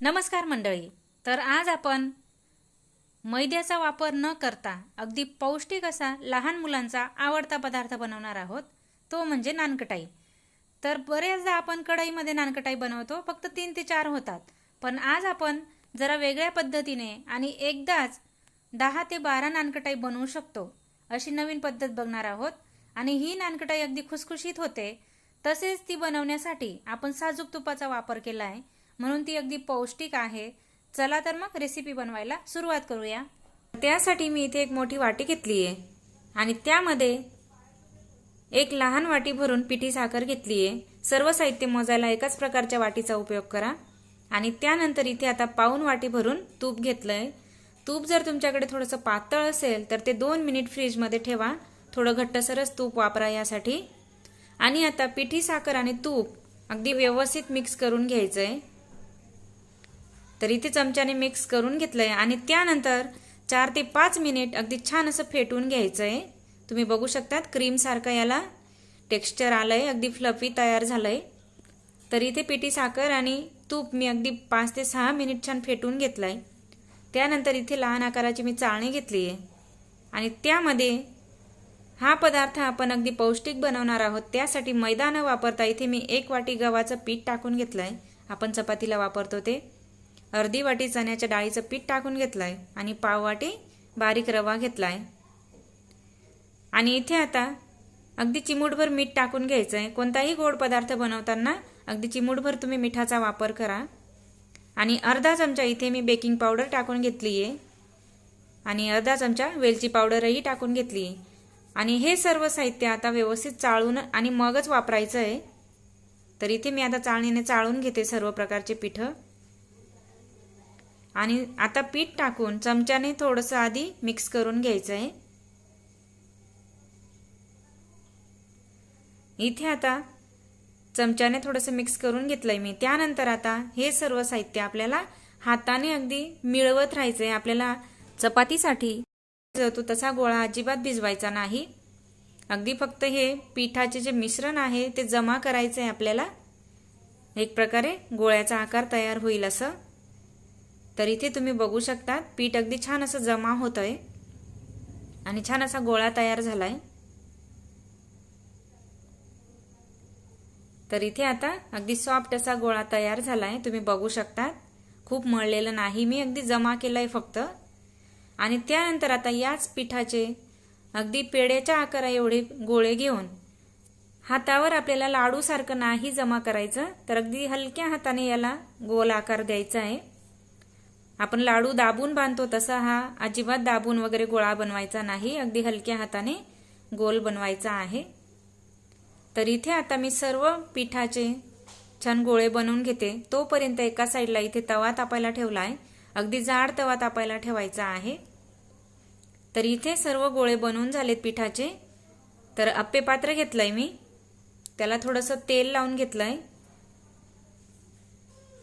नमस्कार मंडळी. तर आज आपण मैद्याचा वापर न करता अगदी पौष्टिक असा लहान मुलांचा आवडता पदार्थ बनवणार आहोत. तो म्हणजे नानकटाई. तर बरेचदा आपण कढईमध्ये नानकटाई बनवतो फक्त तीन ते चार होतात. पण आज आपण जरा वेगळ्या पद्धतीने आणि एकदाच दहा ते बारा नानकटाई बनवू शकतो अशी नवीन पद्धत बघणार आहोत. आणि ही नानकटाई अगदी खुसखुशीत होते. तसेच ती बनवण्यासाठी आपण साजूक तुपाचा वापर केला आहे. म्हणून ती अगदी पौष्टिक आहे. चला तर मग रेसिपी बनवायला सुरुवात करूया. त्यासाठी मी इथे एक मोठी वाटी घेतली आहे. आणि त्यामध्ये एक लहान वाटी भरून पिठी साखर घेतली आहे. सर्व साहित्य मोजायला एकाच प्रकारच्या वाटीचा उपयोग करा. आणि त्यानंतर इथे आता पाऊन वाटी भरून तूप घेतलं आहे तूप जर तुमच्याकडे थोडंसं पातळ असेल तर ते दोन मिनिट फ्रीजमध्ये ठेवा. थोडं घट्टसरच तूप वापरा यासाठी. आणि आता पिठी साखर आणि तूप अगदी व्यवस्थित मिक्स करून घ्यायचं आहे तर इथे चमच्याने मिक्स करून घेतलं आहे आणि त्यानंतर चार ते पाच मिनिट अगदी छान असं फेटून घ्यायचं आहे तुम्ही बघू शकतात क्रीमसारखं याला टेक्स्चर आलं आहे अगदी फ्लफी तयार झालं आहे तर इथे पिठी साखर आणि तूप मी अगदी पाच ते सहा मिनिट छान फेटून घेतलं आहे त्यानंतर इथे लहान आकाराची मी चाळणी घेतली आहे आणि त्यामध्ये हा पदार्थ आपण अगदी पौष्टिक बनवणार आहोत त्यासाठी मैदा न वापरता इथे मी एक वाटी गव्हाचं पीठ टाकून घेतलं आहे आपण चपातीला वापरतो ते. अर्धी वाटी चण्याच्या डाळीचं पीठ टाकून घेतलं आहे आणि पाव वाटी बारीक रवा घेतला आहे आणि इथे आता अगदी चिमूटभर मीठ टाकून घ्यायचं आहे कोणताही गोड पदार्थ बनवताना अगदी चिमूटभर तुम्ही मिठाचा वापर करा. आणि अर्धा चमचा इथे मी बेकिंग पावडर टाकून घेतली आहे आणि अर्धा चमचा वेलची पावडरही टाकून घेतली आहे आणि हे सर्व साहित्य आता व्यवस्थित चाळून आणि मगच वापरायचं आहे तर इथे मी आता चाळणीने चाळून घेते सर्व प्रकारचे पिठं. आणि आता पीठ टाकून चमच्याने थोडंसं आधी मिक्स करून घ्यायचं आहे इथे आता चमच्याने थोडंसं मिक्स करून घेतलंय मी. त्यानंतर आता हे सर्व साहित्य आपल्याला हाताने अगदी मिळवत राहायचं आहे आपल्याला चपातीसाठी तो तसा गोळा अजिबात भिजवायचा नाही. अगदी फक्त हे पिठाचे जे मिश्रण आहे ते जमा करायचं आहे आपल्याला. एक प्रकारे गोळ्याचा आकार तयार होईल असं. तर इथे तुम्ही बघू शकता पीठ अगदी छान असं जमा होत आहे आणि छान असा गोळा तयार झालाय. तर इथे आता अगदी सॉफ्ट असा गोळा तयार झालाय. तुम्ही बघू शकता. खूप मळलेलं नाही. मी अगदी जमा केलंय फक्त. आणि त्यानंतर आता याच पिठाचे अगदी पेड्याच्या आकारा एवढे गोळे घेऊन हातावर आपल्याला लाडूसारखं नाही जमा करायचं. तर अगदी हलक्या हाताने याला गोल आकार द्यायचा आहे. आपण लाडू दाबून बांधतो तसा हा अजिबात दाबून वगैरे गोळा बनवायचा नाही अगदी हलक्या हाताने गोल बनवायचा आहे. तर इथे आता मी सर्व पिठाचे छान गोळे बनवून घेते. तोपर्यंत एका साईडला इथे तवा तापायला ठेवला आहे अगदी जाड तवा तापायला ठेवायचा आहे. तर इथे सर्व गोळे बनवून झालेत पिठाचे. तर अप्पे पात्र घेतलंय मी. त्याला थोडंसं तेल लावून घेतलंय.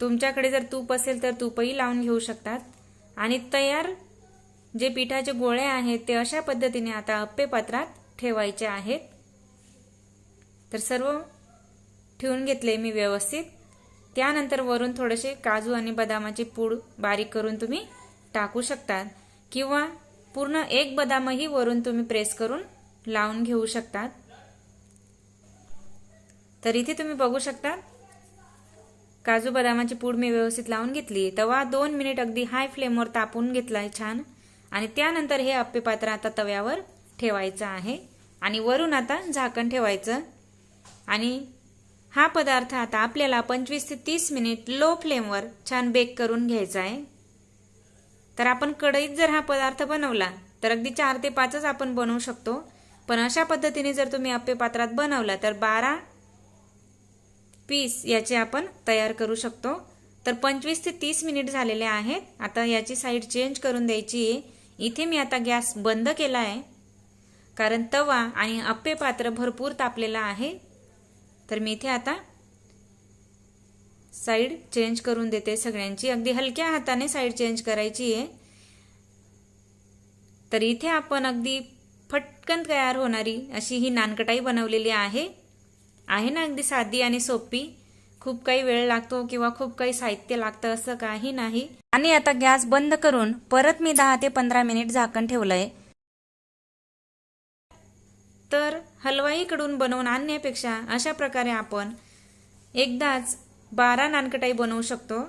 तुमच्याकडे जर तूप असेल तर तूपही लावून घेऊ शकतात. आणि तयार जे पिठाचे गोळे आहेत ते अशा पद्धतीने आता अप्पे पात्रात ठेवायचे आहेत. तर सर्व ठेवून घेतले मी व्यवस्थित. त्यानंतर वरून थोडेसे काजू आणि बदामाची पूड बारीक करून तुम्ही टाकू शकतात. किंवा पूर्ण एक बदामही वरून तुम्ही प्रेस करून लावून घेऊ शकतात. तर इथे तुम्ही बघू शकता काजू बदामाची पूड मी व्यवस्थित लावून घेतली. तवा दोन मिनिट अगदी हाय फ्लेमवर तापून घेतलाय छान. आणि त्यानंतर हे आप्पे पात्र आता तव्यावर ठेवायचं आहे. आणि वरून आता झाकण ठेवायचं. आणि हा पदार्थ आता आपल्याला पंचवीस ते तीस मिनिट लो फ्लेमवर छान बेक करून घ्यायचा आहे. तर आपण कढईत जर हा पदार्थ बनवला तर अगदी चार ते पाचच आपण बनवू शकतो. पण अशा पद्धतीने जर तुम्ही आप्पे पात्रात बनवला तर बारा पीस याचे आपण तयार करू शकतो. तर पंचवीस ते तीस मिनिट झालेले आहेत. आता याची साईड चेंज करून द्यायची आहे. इथे मी आता गॅस बंद केला आहे. कारण तवा आणि अप्पे पात्र भरपूर तापलेला आहे. तर मी इथे आता साईड चेंज करून देते सगळ्यांची. अगदी हलक्या हाताने साईड चेंज करायची आहे. तर इथे आपण अगदी फटकन तयार होणारी अशी ही नानकटाई बनवलेली आहे. आहे ना अगदी साधी आणि सोपी? खूप काही वेळ लागतो किंवा खूप काही साहित्य लागतं असं काही नाही. आणि आता गॅस बंद करून परत मी दहा ते पंधरा मिनिट झाकण ठेवलंय. तर हलवाईकडून बनवून आणण्यापेक्षा अशा प्रकारे आपण एकदाच बारा नानकटाई बनवू शकतो.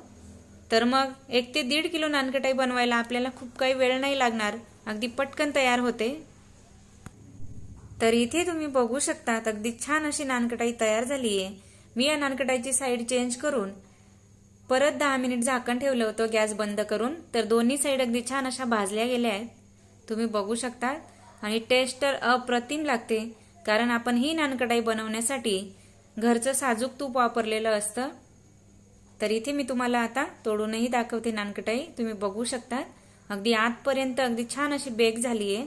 तर मग एक ते दीड किलो नानकटाई बनवायला आपल्याला खूप काही वेळ नाही लागणार. अगदी पटकन तयार होते. तर इथे तुम्ही बघू शकतात अगदी छान अशी नानकटाई तयार झाली आहे मी या नानकटाईची साईड चेंज करून परत दहा मिनिट झाकण ठेवलं होतं गॅस बंद करून. तर दोन्ही साईड अगदी छान अशा भाजल्या गेल्या आहेत. तुम्ही बघू शकता आणि टेस्ट तर अप्रतिम लागते कारण आपण ही नानकटाई बनवण्यासाठी घरचं साजूक तूप वापरलेलं असतं. तर इथे मी तुम्हाला आता तोडूनही दाखवते नानकटाई. तुम्ही बघू शकता अगदी आतपर्यंत अगदी छान अशी बेक झाली आहे